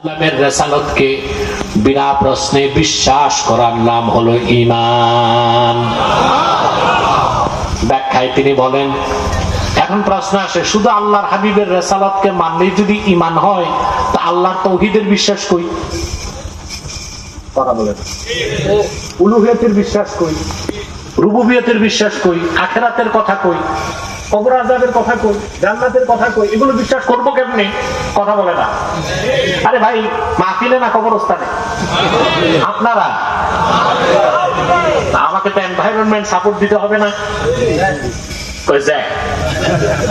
ইসলামের রেসালতকে বিনা প্রশ্নে বিশ্বাস করার নাম হলো ইমান ব্যাখ্যায় তিনি বলেন, এখন প্রশ্ন আসে, শুধু আল্লাহর হাবিবের রেসালতকে মানলেই যদি ইমান হয়, তা আল্লাহর তৌহিদের বিশ্বাস কই? কথা বলেন। বিশ্বাস কই? রুবুবিয়তের বিশ্বাস কই? আখেরাতের কথা কই? কবর আজাবের কথা কই, জান্নাতের কথা কই, এগুলো বিশ্বাস করব কেমনে? কথা বলে না। আরে ভাই, মাহফিলে না কবরস্থানে? আপনারা? আমাকে তো এনভায়রনমেন্ট সাপোর্ট দিতে হবে না।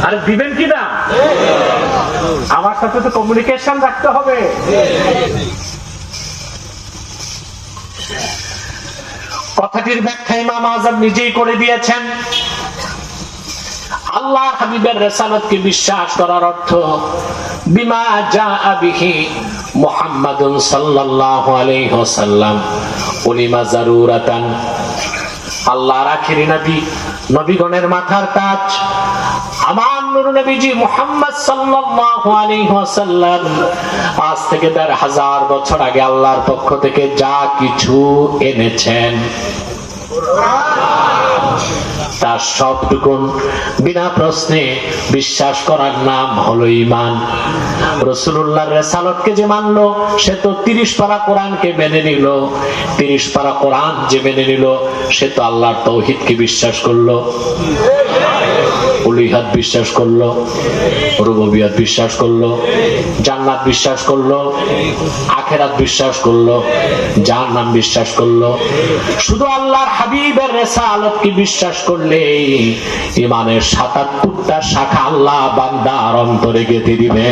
আরে দিবেন কি না? আমার সাথে তো কমিউনিকেশন রাখতে হবে। কথাটির ব্যাখ্যা ইমাম আজম নিজেই করে দিয়েছেন। আল্লাহ হাবিবের রেসালতকে বিশ্বাস করার অর্থ, বিমা যা বিহি মুহাম্মাদুন সাল্লাল্লাহু আলাইহি ওয়াসাল্লাম। নবী, নবীগণের মাথার আমার নূর নবীজি মুহাম্মদ আজ থেকে হাজার বছর আগে আল্লাহর পক্ষ থেকে যা কিছু এনেছেন। তার সবটুকুন। বিনা প্রশ্নে বিশ্বাস করার নাম হলো ইমান রসুল্লাহর রেসালতকে যে মানলো, সে তো তিরিশ পারা কোরআনকে মেনে নিল। তিরিশ পারা কোরআন যে মেনে নিল, সে তো আল্লাহর তৌহিদকে বিশ্বাস করল। উলিহাত বিশ্বাস করল রুবিয়াত বিশ্বাস করল, জান্নাত বিশ্বাস করল, আখেরাত বিশ্বাস করল, জাহান্নাম বিশ্বাস করল। শুধু আল্লাহর হাবিবের রেসালতকে বিশ্বাস করলে? ইমানের সাতাত্তরটা শাখা আল্লাহ বান্দার অন্তরে গেঁথে দিবে।